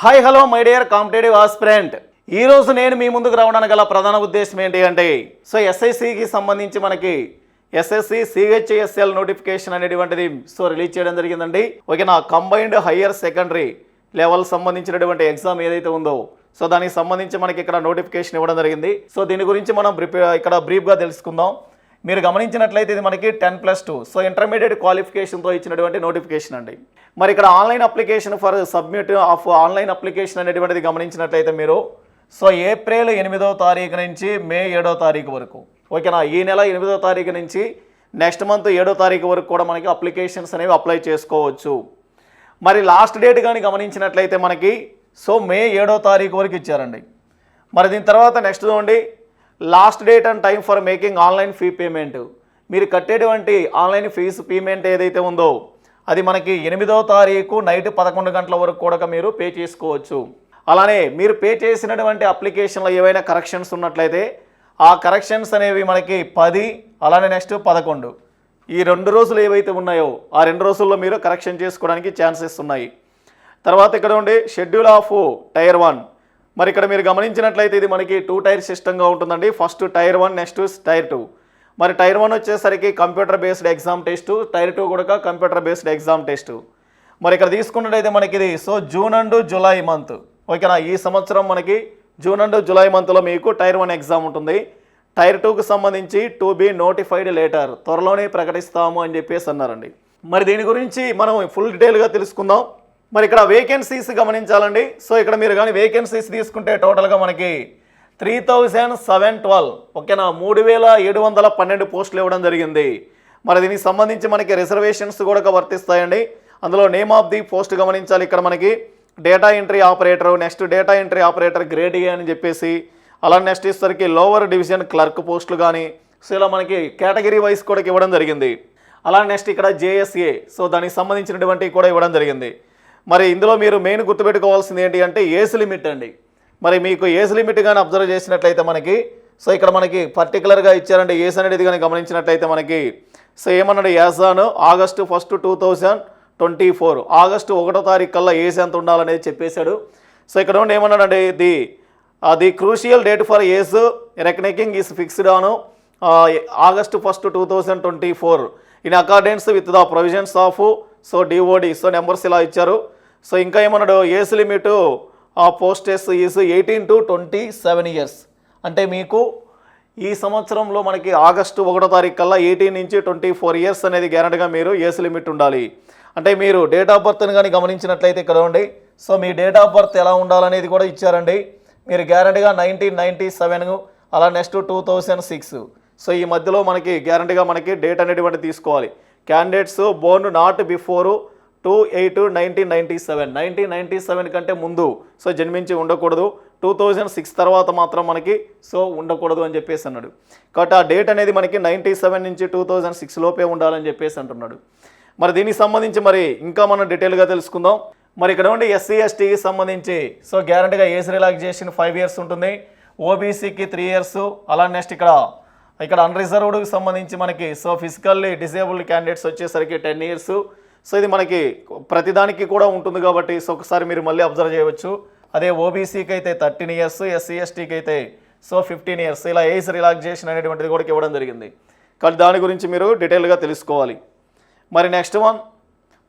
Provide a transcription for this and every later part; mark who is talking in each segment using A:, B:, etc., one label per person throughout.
A: Hi hello my dear competitive aspirant ఈ రోజు నేను మీ ముందుకు రావడానికి గల ప్రధాన ఉద్దేశం ఏంటి అంటే సో ఎస్ఐసికి సంబంధించి మనకి ఎస్ఎస్సి సిహెచ్ఎస్ఎల్ నోటిఫికేషన్ అనేటువంటిది సో రిలీజ్ చేయడం జరిగిందండి. ఓకే నా కంబైన్డ్ హయ్యర్ సెకండరీ లెవెల్ సంబంధించినటువంటి ఎగ్జామ్ ఏదైతే ఉందో సో దానికి సంబంధించి మనకి ఇక్కడ నోటిఫికేషన్ ఇవ్వడం జరిగింది. సో దీని గురించి మనం ప్రిపే ఇక్కడ బ్రీఫ్గా తెలుసుకుందాం. మీరు గమనించినట్లయితే ఇది మనకి ten plus two. So intermediate క్వాలిఫికేషన్తో ఇచ్చినటువంటి నోటిఫికేషన్ అండి. మరి ఇక్కడ online application for submit of online application అనేటువంటిది గమనించినట్లయితే మీరు సో ఏప్రిల్ ఎనిమిదో తారీఖు నుంచి మే ఏడో తారీఖు వరకు ఓకేనా? ఈ నెల ఎనిమిదో తారీఖు నుంచి నెక్స్ట్ మంత్ ఏడో తారీఖు వరకు కూడా మనకి అప్లికేషన్స్ అనేవి అప్లై చేసుకోవచ్చు. మరి లాస్ట్ డేట్ కానీ గమనించినట్లయితే మనకి సో మే ఏడో తారీఖు వరకు ఇచ్చారండి. మరి దీని తర్వాత నెక్స్ట్ చూడండి last date and time for making online fee payment. మీరు కట్టేటువంటి ఆన్లైన్ ఫీజు పేమెంట్ ఏదైతే ఉందో అది మనకి ఎనిమిదో తారీఖు నైట్ పదకొండు గంటల వరకు కూడా మీరు పే చేసుకోవచ్చు. అలానే మీరు పే చేసినటువంటి అప్లికేషన్లో ఏవైనా కరెక్షన్స్ ఉన్నట్లయితే ఆ కరెక్షన్స్ అనేవి మనకి పది అలానే నెక్స్ట్ పదకొండు. ఈ రెండు రోజులు ఏవైతే ఉన్నాయో ఆ రెండు రోజుల్లో మీరు కరెక్షన్ చేసుకోవడానికి ఛాన్సెస్ ఉన్నాయి. తర్వాత ఇక్కడ ఉండి షెడ్యూల్ ఆఫ్ టైర్ వన్. మరి ఇక్కడ మీరు గమనించినట్లయితే ఇది మనకి టూ టైర్ సిస్టంగా ఉంటుందండి. First tier one next tier two. మరి టైర్ వన్ వచ్చేసరికి computer based exam test tier two కూడా కంప్యూటర్ బేస్డ్ ఎగ్జామ్ టెస్ట్. మరి ఇక్కడ తీసుకున్నట్టయితే మనకి ఇది so June and July month. ఓకేనా? ఈ సంవత్సరం మనకి జూన్ అండ్ జూలై మంత్లో మీకు టైర్ వన్ ఎగ్జామ్ ఉంటుంది. టైర్ టూకి సంబంధించి టు బి నోటిఫైడ్ లేటర్. త్వరలోనే ప్రకటిస్తాము అని చెప్పేసి అన్నారండి. మరి దీని గురించి మనం ఫుల్ డీటెయిల్గా తెలుసుకుందాం. మరి ఇక్కడ వేకెన్సీస్ గమనించాలండి. సో ఇక్కడ మీరు కానీ వేకెన్సీస్ తీసుకుంటే టోటల్గా మనకి త్రీ థౌజండ్ సెవెన్ ట్వెల్వ్ ఓకేనా? మూడు వేల ఏడు వందల పన్నెండు పోస్టులు ఇవ్వడం జరిగింది. మరి దీనికి సంబంధించి మనకి రిజర్వేషన్స్ కూడా వర్తిస్తాయండి. అందులో నేమ్ ఆఫ్ ది పోస్ట్ గమనించాలి. ఇక్కడ మనకి data entry operator next data entry operator grade A అని చెప్పేసి అలా నెక్స్ట్ ఇసరికి లోవర్ డివిజన్ క్లర్క్ పోస్టులు కానీ సో ఇలా మనకి కేటగిరీ వైస్ కూడా ఇవ్వడం జరిగింది. అలా నెక్స్ట్ ఇక్కడ జేఎస్ఏ సో దానికి సంబంధించినటువంటి కూడా ఇవ్వడం జరిగింది. మరి ఇందులో మీరు మెయిన్ గుర్తుపెట్టుకోవాల్సింది ఏంటి అంటే ఏజ్ లిమిట్ అండి. మరి మీకు ఏజ్ లిమిట్ కానీ అబ్జర్వ్ చేసినట్లయితే మనకి సో ఇక్కడ మనకి పర్టికులర్గా ఇచ్చారంటే ఏజ్ అనేది కానీ గమనించినట్లయితే మనకి సో ఏమన్నాడు as on August first two thousand twenty four August ఒకటో తారీఖు కల్లా ఏజ్ ఎంత ఉండాలనేది చెప్పేశాడు. సో ఇక్కడ ఉండి ఏమన్నాడండి the the crucial date for age reckoning is fixed on August first two thousand twenty four in accordance with the provisions of so DOD so numbers ఇలా ఇచ్చారు. సో ఇంకా ఏమన్నాడు? ఏజ్ లిమిట్ ఆ posts is eighteen to twenty seven years అంటే మీకు ఈ సంవత్సరంలో మనకి ఆగస్టు ఒకటో తారీఖు కల్లా ఎయిటీన్ నుంచి ట్వంటీ ఫోర్ ఇయర్స్ అనేది గ్యారెంటీగా మీరు ఏజ్ లిమిట్ ఉండాలి. అంటే మీరు డేట్ ఆఫ్ బర్త్ని కానీ గమనించినట్లయితే ఇక్కడ ఉండి సో మీ డేట్ ఆఫ్ బర్త్ ఎలా ఉండాలనేది కూడా ఇచ్చారండి. మీరు గ్యారెంటీగా నైన్టీన్ నైంటీ సెవెన్ అలా next two thousand six so ఈ మధ్యలో మనకి గ్యారెంటీగా మనకి డేట్ అనేటువంటి తీసుకోవాలి. Candidates born not before two eight nineteen ninety seven. Nineteen ninety seven కంటే ముందు. సో జన్మించి ఉండకూడదు. టూ థౌజండ్ సిక్స్ తర్వాత మాత్రం మనకి సో ఉండకూడదు అని చెప్పేసి అన్నాడు. కాబట్టి ఆ డేట్ అనేది మనకి నైంటీ సెవెన్ నుంచి టూ థౌజండ్ సిక్స్ లోపే ఉండాలని చెప్పేసి అంటున్నాడు. మరి దీనికి సంబంధించి మరి ఇంకా మనం డీటెయిల్గా తెలుసుకుందాం. మరి ఇక్కడ ఉండి ఎస్సీ ఎస్టీకి సంబంధించి సో గ్యారంటీగా ఏజ్ రిలాక్సేషన్ ఫైవ్ ఇయర్స్ ఉంటుంది. ఓబీసీకి త్రీ ఇయర్స్. అలా నెక్స్ట్ ఇక్కడ ఇక్కడ అన్రిజర్వ్డ్కి సంబంధించి మనకి సో ఫిజికల్లీ డిసేబుల్డ్ క్యాండిడేట్స్ వచ్చేసరికి టెన్ ఇయర్స్. సో ఇది మనకి ప్రతిదానికి కూడా ఉంటుంది కాబట్టి సో ఒకసారి మీరు మళ్ళీ అబ్జర్వ్ చేయవచ్చు. అదే ఓబీసీకి అయితే థర్టీన్ ఇయర్స్ ఎస్సీ ఎస్టీకి అయితే సో ఫిఫ్టీన్ ఇయర్స్. ఇలా ఏజ్ రిలాక్సేషన్ అనేటువంటిది కూడా ఇవ్వడం జరిగింది. కాబట్టి దాని గురించి మీరు డీటెయిల్గా తెలుసుకోవాలి. మరి నెక్స్ట్ వన్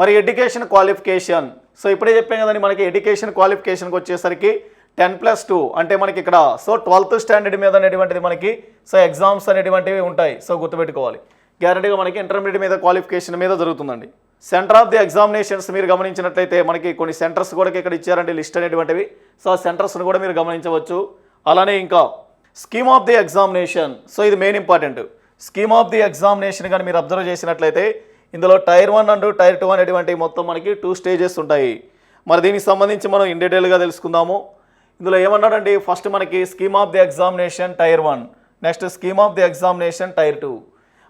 A: మరి ఎడ్యుకేషన్ క్వాలిఫికేషన్. సో ఇప్పుడే చెప్పాం కదండి మనకి ఎడ్యుకేషన్ క్వాలిఫికేషన్కి వచ్చేసరికి టెన్ ప్లస్ టూ అంటే మనకి ఇక్కడ సో ట్వెల్త్ స్టాండర్డ్ మీద అనేటువంటిది మనకి సో ఎగ్జామ్స్ అనేటువంటివి ఉంటాయి. సో గుర్తుపెట్టుకోవాలి. గ్యారంటీగా మనకి ఇంటర్మీడియట్ మీద క్వాలిఫికేషన్ మీద జరుగుతుందండి. సెంటర్ ఆఫ్ ది ఎగ్జామినేషన్స్ మీరు గమనించినట్లయితే మనకి కొన్ని సెంటర్స్ కూడా ఇక్కడ ఇచ్చారండి లిస్ట్ అనేటువంటివి. సో ఆ సెంటర్స్ని కూడా మీరు గమనించవచ్చు. అలానే ఇంకా scheme of the examination so ఇది main important scheme of the examination కానీ మీరు అబ్జర్వ్ చేసినట్లయితే ఇందులో tier one and tier two అనేటువంటి మొత్తం మనకి టూ స్టేజెస్ ఉంటాయి. మరి దీనికి సంబంధించి మనం ఇన్ డీటెయిల్గా తెలుసుకుందాము. ఇందులో ఏమన్నాడండి ఫస్ట్ మనకి scheme of the examination tier one next scheme of the examination tier two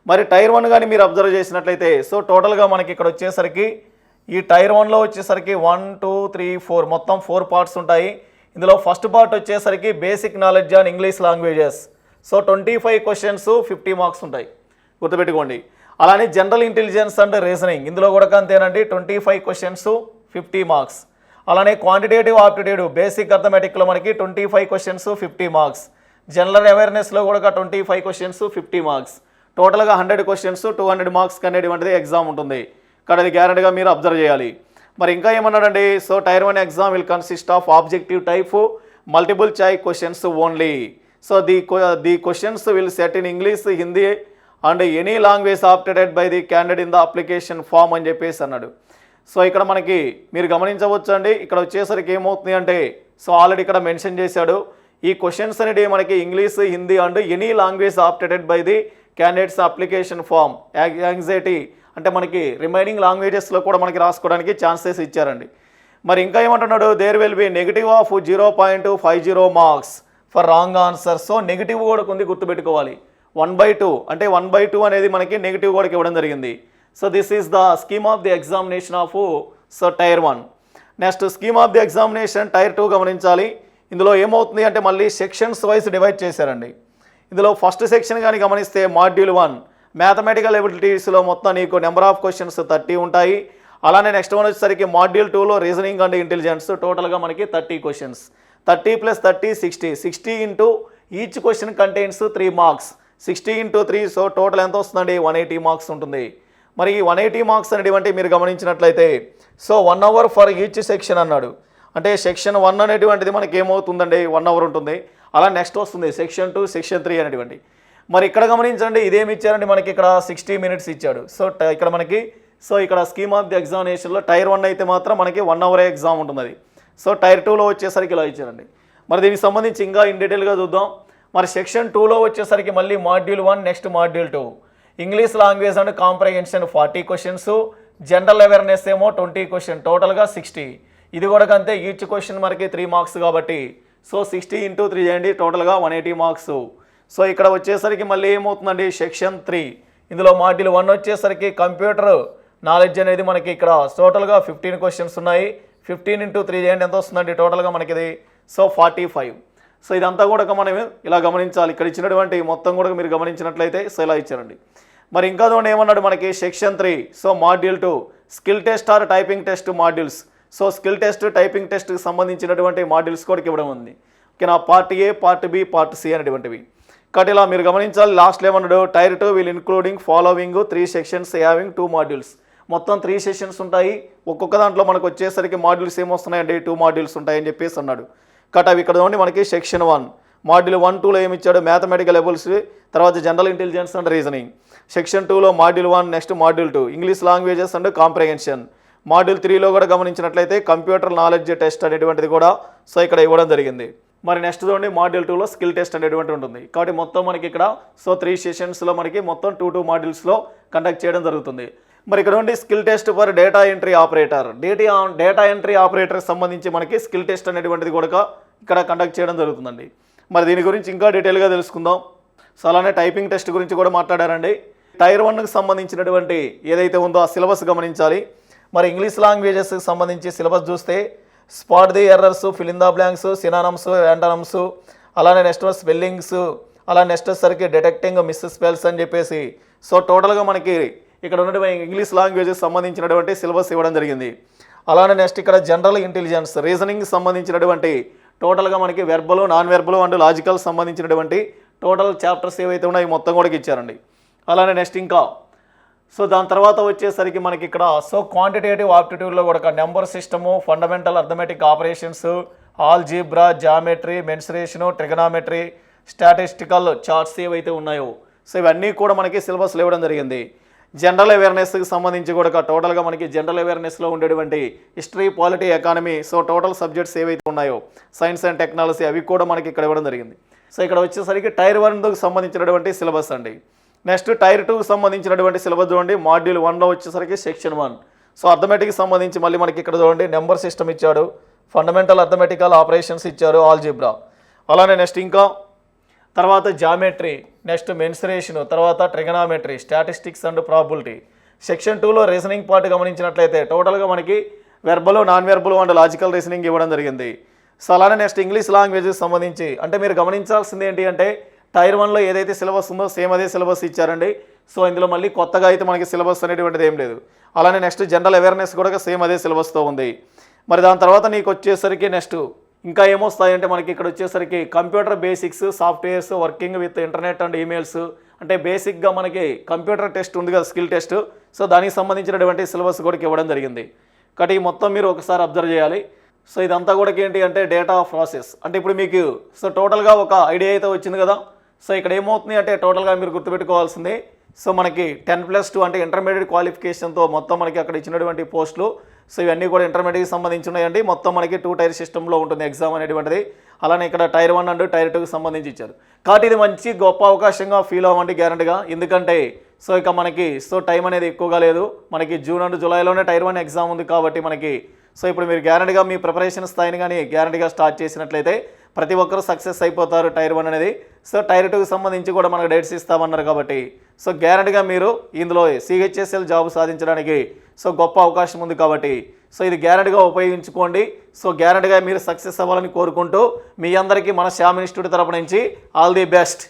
A: మరి టైర్ వన్ కానీ మీరు అబ్జర్వ్ చేసినట్లయితే సో టోటల్గా మనకి ఇక్కడ వచ్చేసరికి ఈ టైర్ వన్లో వచ్చేసరికి వన్ టూ త్రీ ఫోర్ మొత్తం ఫోర్ పార్ట్స్ ఉంటాయి. ఇందులో ఫస్ట్ పార్ట్ వచ్చేసరికి basic knowledge on English languages so twenty five questions fifty marks ఉంటాయి. గుర్తుపెట్టుకోండి. అలానే జనరల్ ఇంటెలిజెన్స్ అండ్ రీజనింగ్ ఇందులో కూడా అంతేనండి twenty five questions fifty marks అలానే క్వాంటిటేటివ్ ఆప్టిట్యూడ్ బేసిక్ అర్థమెటిక్లో మనకి twenty five questions fifty marks general అవేర్నెస్లో కూడా twenty five questions fifty marks టోటల్గా hundred questions two hundred marks అనేటువంటిది ఎగ్జామ్ ఉంటుంది. కానీ అది గ్యారెంటీగా మీరు అబ్జర్వ్ చేయాలి. మరి ఇంకా ఏమన్నాడండి? So tier one exam will consist of objective type multiple choice questions only so the the questions will set in English Hindi and any language opted by the candidate in the application form అని చెప్పేసి అన్నాడు. So ఇక్కడ మనకి మీరు గమనించవచ్చు అండి ఇక్కడ వచ్చేసరికి ఏమవుతుంది అంటే సో ఆల్రెడీ ఇక్కడ మెన్షన్ చేశాడు. ఈ క్వశ్చన్స్ అనేవి మనకి English Hindi and any language opted by the candidates application form anxiety అంటే మనకి రిమైనింగ్ లాంగ్వేజెస్లో కూడా మనకి రాసుకోవడానికి ఛాన్సెస్ ఇచ్చారండి. మరి ఇంకా ఏమంటున్నాడు? There will be negative of zero point five zero marks for wrong answer so negative కూడా ఉంది గుర్తుపెట్టుకోవాలి. వన్ బై టూ అంటే వన్ బై టూ అనేది మనకి నెగిటివ్ కూడా ఇవ్వడం జరిగింది. So this is the scheme of the examination of so tier one next scheme of the examination tier two గమనించాలి. ఇందులో ఏమవుతుంది అంటే మళ్ళీ సెక్షన్స్ వైజ్ డివైడ్ చేశారండి. ఇందులో ఫస్ట్ సెక్షన్ కానీ గమనిస్తే మాడ్యూల్ వన్ మ్యాథమెటికల్ ఎబిలిటీస్లో మొత్తం నీకు నెంబర్ ఆఫ్ క్వశ్చన్స్ థర్టీ ఉంటాయి. అలానే నెక్స్ట్ వన్ వచ్చేసరికి మాడ్యూల్ టూలో రీజనింగ్ అండ్ ఇంటెలిజెన్స్ టోటల్గా మనకి thirty questions thirty plus thirty sixty sixty into each question contains three marks sixty into three so total ఎంత వస్తుందండి? వన్ ఎయిటీ మార్క్స్ ఉంటుంది. మరి ఈ వన్ ఎయిటీ మార్క్స్ అనేటువంటి మీరు గమనించినట్లయితే so one hour for each section అన్నాడు. అంటే సెక్షన్ వన్ అనేటువంటిది మనకి ఏమవుతుందండి వన్ అవర్ ఉంటుంది. అలా నెక్స్ట్ వస్తుంది. సెక్షన్ టూ సెక్షన్ త్రీ అనేటువంటి. మరి ఇక్కడ గమనించండి ఇదేమి ఇచ్చారండి మనకి ఇక్కడ? సిక్స్టీ మినిట్స్ ఇచ్చాడు. సో ఇక్కడ మనకి సో ఇక్కడ స్కీమ్ ఆఫ్ ది ఎగ్జామినేషన్లో టైర్ వన్ అయితే మాత్రం మనకి వన్ అవర్ ఎగ్జామ్ ఉంటుంది సో టైర్ టూలో వచ్చేసరికి ఇలా ఇచ్చారండి. మరి దీనికి సంబంధించి ఇంకా ఇన్ డీటెయిల్గా చూద్దాం. మరి సెక్షన్ టూలో వచ్చేసరికి మళ్ళీ module one next module two English language and comprehension forty questions general awareness ఏమో ట్వంటీ క్వశ్చన్ టోటల్గా సిక్స్టీ ఇది కూడా అంతే. ఈచ్ క్వశ్చన్ మనకి త్రీ మార్క్స్ కాబట్టి సో సిక్స్టీ ఇంటూ త్రీ చేయండి టోటల్గా వన్ ఎయిటీ మార్క్స్. సో ఇక్కడ వచ్చేసరికి మళ్ళీ ఏమవుతుందండి? Section three. ఇందులో మాడ్యూల్ వన్ వచ్చేసరికి కంప్యూటర్ నాలెడ్జ్ అనేది మనకి ఇక్కడ టోటల్గా ఫిఫ్టీన్ క్వశ్చన్స్ ఉన్నాయి. ఫిఫ్టీన్ ఇంటూ త్రీ చేయండి ఎంత వస్తుందండి? టోటల్గా మనకి ఇది సో ఫార్టీ ఫైవ్. సో ఇదంతా కూడా మనం ఇలా గమనించాలి. ఇక్కడ ఇచ్చినటువంటి మొత్తం కూడా మీరు గమనించినట్లయితే సో ఇలా ఇచ్చారండి. మరి ఇంకా చూడండి ఏమన్నాడు మనకి? Section three. So module two. Skill test or typing test modules. So skill test typing టెస్ట్కి సంబంధించినటువంటి మాడ్యూల్స్ కూడా ఇవ్వడం ఉంది. ఓకేనా? Part A part B part C అనేటువంటివి. కాబట్టి ఇలా మీరు గమనించాలి లాస్ట్లో ఏమన్నాడు? Tier two will including following three sections having two modules మొత్తం త్రీ సెషన్స్ ఉంటాయి. ఒక్కొక్క దాంట్లో మనకు వచ్చేసరికి మాడ్యూల్స్ ఏమొస్తున్నాయండి? టూ మాడ్యూల్స్ ఉంటాయని చెప్పేసి అన్నాడు. కట్ అవి ఇక్కడ ఉండి మనకి సెక్షన్ వన్ మాడ్యూల్ వన్ టూలో ఏమి ఇచ్చాడు? మ్యాథమెటికల్ లెవెల్స్ తర్వాత general intelligence and reasoning section టూలో module one next module two English languages and comprehension module త్రీలో కూడా గమనించినట్లయితే కంప్యూటర్ నాలెడ్జ్ టెస్ట్ అనేటువంటిది కూడా సో ఇక్కడ ఇవ్వడం జరిగింది. మరి నెక్స్ట్ చూడండి మాడ్యూల్ టూలో స్కిల్ టెస్ట్ అనేటువంటి ఉంటుంది. కాబట్టి మొత్తం మనకి ఇక్కడ సో త్రీ సెషన్స్లో మనకి మొత్తం టూ టూ మాడ్యూల్స్లో కండక్ట్ చేయడం జరుగుతుంది. మరి ఇక్కడ ఉండి skill test for data entry operator. Data data entry ఆపరేటర్కి సంబంధించి మనకి స్కిల్ టెస్ట్ అనేటువంటిది కూడా ఇక్కడ కండక్ట్ చేయడం జరుగుతుందండి. మరి దీని గురించి ఇంకా డీటెయిల్గా తెలుసుకుందాం. సో అలానే టైపింగ్ టెస్ట్ గురించి కూడా మాట్లాడారండి. టైర్ వన్కి సంబంధించినటువంటి ఏదైతే ఉందో ఆ సిలబస్ గమనించాలి. మరి ఇంగ్లీష్ లాంగ్వేజెస్కి సంబంధించి సిలబస్ చూస్తే spot the errors fill the blanks synonyms antonyms అలానే నెక్స్ట్ స్పెల్లింగ్స్ అలా నెక్స్ట్ వచ్చేసరికి డిటెక్టింగ్ మిస్ స్పెల్స్ అని చెప్పేసి. సో టోటల్గా మనకి ఇక్కడ ఉన్నటువంటి ఇంగ్లీష్ లాంగ్వేజెస్ సంబంధించినటువంటి సిలబస్ ఇవ్వడం జరిగింది. అలానే నెక్స్ట్ ఇక్కడ జనరల్ ఇంటెలిజెన్స్ రీజనింగ్ సంబంధించినటువంటి టోటల్గా మనకి verbal non verbal and logical సంబంధించినటువంటి టోటల్ చాప్టర్స్ ఏవైతే ఉన్నాయో మొత్తం కూడా ఇచ్చారండి. అలానే నెక్స్ట్ ఇంకా సో దాని తర్వాత వచ్చేసరికి మనకి ఇక్కడ సో క్వాంటిటేటివ్ ఆప్టిట్యూడ్లో కూడా number system fundamental arithmetic operations algebra geometry mensuration trigonometry statistical charts ఏవైతే ఉన్నాయో సో ఇవన్నీ కూడా మనకి సిలబస్లో ఇవ్వడం జరిగింది. జనరల్ అవేర్నెస్కి సంబంధించి కూడా టోటల్గా మనకి జనరల్ అవేర్నెస్లో ఉండేటువంటి history polity economy so total subjects ఏవైతే ఉన్నాయో సైన్స్ అండ్ టెక్నాలజీ అవి కూడా మనకి ఇక్కడ ఇవ్వడం జరిగింది. సో ఇక్కడ వచ్చేసరికి టైర్ వన్కు సంబంధించినటువంటి సిలబస్ అండి. నెక్స్ట్ టైర్ టూకి సంబంధించినటువంటి సిలబస్ చూడండి. మాడ్యూల్ వన్లో వచ్చేసరికి సెక్షన్ వన్. సో అర్థమెటిక్కి సంబంధించి మళ్ళీ మనకి ఇక్కడ చూడండి. నెంబర్ సిస్టమ్ ఇచ్చాడు. ఫండమెంటల్ అర్థమెటికల్ ఆపరేషన్స్ ఇచ్చారు ఆల్జిబ్రా. అలానే నెక్స్ట్ ఇంకా. తర్వాత జామెట్రీ నెక్స్ట్ మెన్సరేషన్ తర్వాత trigonometry statistics and probability. Section టూలో రీజనింగ్ పార్ట్ గమనించినట్లయితే టోటల్గా మనకి verbal non verbal and logical reasoning ఇవ్వడం జరిగింది. సో అలానే నెక్స్ట్ ఇంగ్లీష్ లాంగ్వేజెస్ సంబంధించి అంటే మీరు గమనించాల్సింది ఏంటి అంటే టైర్ వన్లో ఏదైతే సిలబస్ ఉందో సేమ్ అదే సిలబస్ ఇచ్చారండి. సో ఇందులో మళ్ళీ కొత్తగా అయితే మనకి సిలబస్ అనేటువంటిది ఏం లేదు. అలానే నెక్స్ట్ జనరల్ అవేర్నెస్ కూడా సేమ్ అదే సిలబస్తో ఉంది. మరి దాని తర్వాత నీకు వచ్చేసరికి నెక్స్ట్ ఇంకా ఏమొస్తాయంటే మనకి ఇక్కడ వచ్చేసరికి computer basics softwares working with internet and emails. అంటే బేసిక్గా మనకి కంప్యూటర్ టెస్ట్ ఉంది కదా స్కిల్ టెస్ట్. సో దానికి సంబంధించినటువంటి సిలబస్ కూడా ఇవ్వడం జరిగింది. కాబట్టి ఈ మొత్తం మీరు ఒకసారి అబ్జర్వ్ చేయాలి. సో ఇదంతా కూడా ఏంటి అంటే డేటా ప్రాసెస్. అంటే ఇప్పుడు మీకు సో టోటల్గా ఒక ఐడియా అయితే వచ్చింది కదా. సో ఇక్కడ ఏమవుతుంది అంటే టోటల్గా మీరు గుర్తుపెట్టుకోవాల్సింది సో మనకి టెన్ ప్లస్ టూ అంటే ఇంటర్మీడియట్ క్వాలిఫికేషన్తో మొత్తం మనకి అక్కడ ఇచ్చినటువంటి పోస్టులు సో ఇవన్నీ కూడా ఇంటర్మీడియట్కి సంబంధించి ఉన్నాయండి. మొత్తం మనకి టూ టైర్ సిస్టంలో ఉంటుంది ఎగ్జామ్ అనేటువంటిది. అలానే ఇక్కడ టైర్ వన్ అండ్ టైర్ టూకి సంబంధించి ఇచ్చారు. కాబట్టి ఇది మంచి గొప్ప అవకాశంగా ఫీల్ అవ్వండి గ్యారంటీగా. ఎందుకంటే సో ఇక మనకి సో టైం అనేది ఎక్కువగా లేదు. మనకి జూన్ అండ్ జూలైలోనే టైర్ వన్ ఎగ్జామ్ ఉంది కాబట్టి మనకి సో ఇప్పుడు మీరు గ్యారంటీగా మీ ప్రిపరేషన్ స్థాయిని కానీ గ్యారంటీగా స్టార్ట్ చేసినట్లయితే ప్రతి ఒక్కరూ సక్సెస్ అయిపోతారు టైర్ వన్ అనేది. సో టైర్ టూకి సంబంధించి కూడా మనకు డేట్స్ ఇస్తామన్నారు కాబట్టి సో గ్యారంటీగా మీరు ఇందులో సిహెచ్ఎస్ఎల్ జాబ్ సాధించడానికి సో గొప్ప అవకాశం ఉంది కాబట్టి సో ఇది గ్యారంటీగా ఉపయోగించుకోండి. సో గ్యారంటీగా మీరు సక్సెస్ అవ్వాలని కోరుకుంటూ మీ అందరికీ మన శ్యామ్ ఇన్స్టిట్యూట్ తరపు నుంచి ఆల్ ది బెస్ట్.